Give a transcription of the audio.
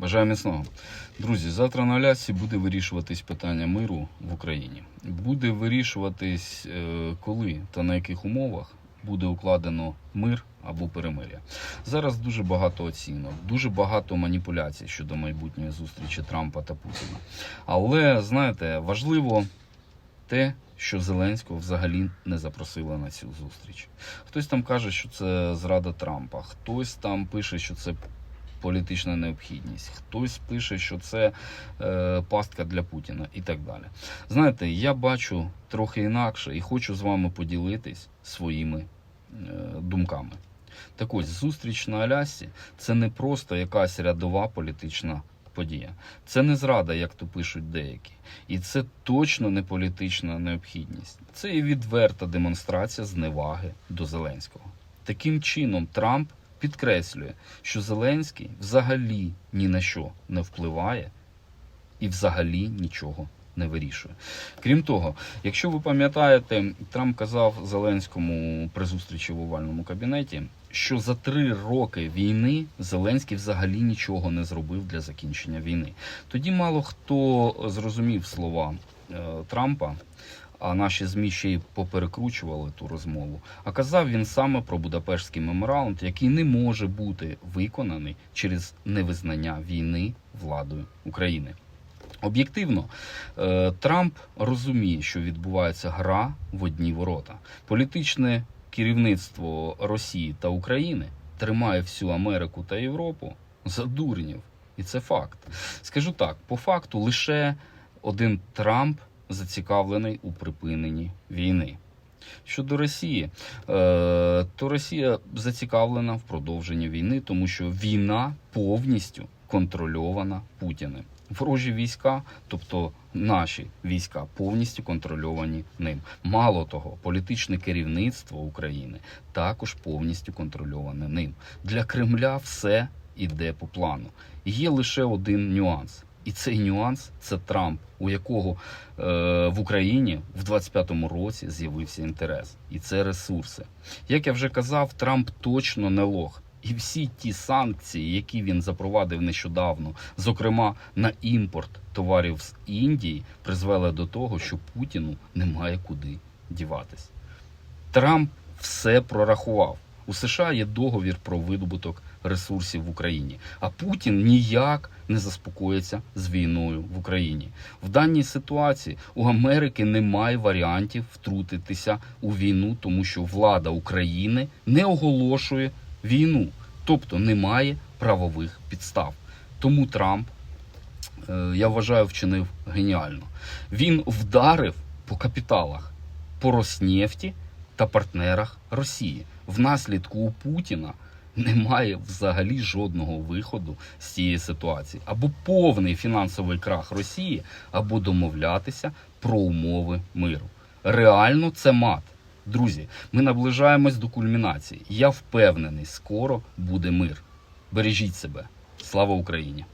Бажаю міцного. Друзі, завтра на Алясці буде вирішуватись питання миру в Україні. Буде вирішуватись, е, коли та на яких умовах буде укладено мир або перемиря. Зараз дуже багато оцінок, дуже багато маніпуляцій щодо майбутньої зустрічі Трампа та Путіна. Але знаєте, важливо те, що Зеленського взагалі не запросили на цю зустріч. Хтось там каже, що це зрада Трампа, хтось там пише, що це політична необхідність, хтось пише, що це е, пастка для Путіна і так далі. Знаєте, я бачу трохи інакше і хочу з вами поділитись своїми е, думками. Так ось, зустріч на Алясі це не просто якась рядова політична подія. Це не зрада, як то пишуть деякі. І це точно не політична необхідність. Це і відверта демонстрація зневаги до Зеленського. Таким чином, Трамп підкреслює, що Зеленський взагалі ні на що не впливає і взагалі нічого не вирішує. Крім того, якщо ви пам'ятаєте, Трамп казав Зеленському при зустрічі в овальному кабінеті, що за три роки війни Зеленський взагалі нічого не зробив для закінчення війни. Тоді мало хто зрозумів слова е, Трампа. А наші змі ще й поперекручували ту розмову. А казав він саме про Будапештський меморандум, який не може бути виконаний через невизнання війни владою України. Об'єктивно, е, Трамп розуміє, що відбувається гра в одні ворота. Політичне керівництво Росії та України тримає всю Америку та Європу за дурнів. І це факт. Скажу так: по факту, лише один Трамп зацікавлений у припиненні війни. Щодо Росії, е, то Росія зацікавлена в продовженні війни, тому що війна повністю контрольована Путіним. Ворожі війська, тобто наші війська, повністю контрольовані ним. Мало того, політичне керівництво України також повністю контрольоване ним. Для Кремля все іде по плану. Є лише один нюанс. І цей нюанс це Трамп, у якого е, в Україні в 25-му році з'явився інтерес, і це ресурси. Як я вже казав, Трамп точно не лох. І всі ті санкції, які він запровадив нещодавно, зокрема на імпорт товарів з Індії, призвели до того, що Путіну немає куди діватись. Трамп все прорахував. У США є договір про видобуток ресурсів в Україні, а Путін ніяк не заспокоїться з війною в Україні. В даній ситуації у Америки немає варіантів втрутитися у війну, тому що влада України не оголошує війну, тобто немає правових підстав. Тому Трамп, е, я вважаю, вчинив геніально. Він вдарив по капіталах, по Роснефті та партнерах Росії. Внаслідку у Путіна немає взагалі жодного виходу з цієї ситуації. Або повний фінансовий крах Росії, або домовлятися про умови миру. Реально це мат. Друзі, ми наближаємось до кульмінації. Я впевнений, скоро буде мир. Бережіть себе. Слава Україні!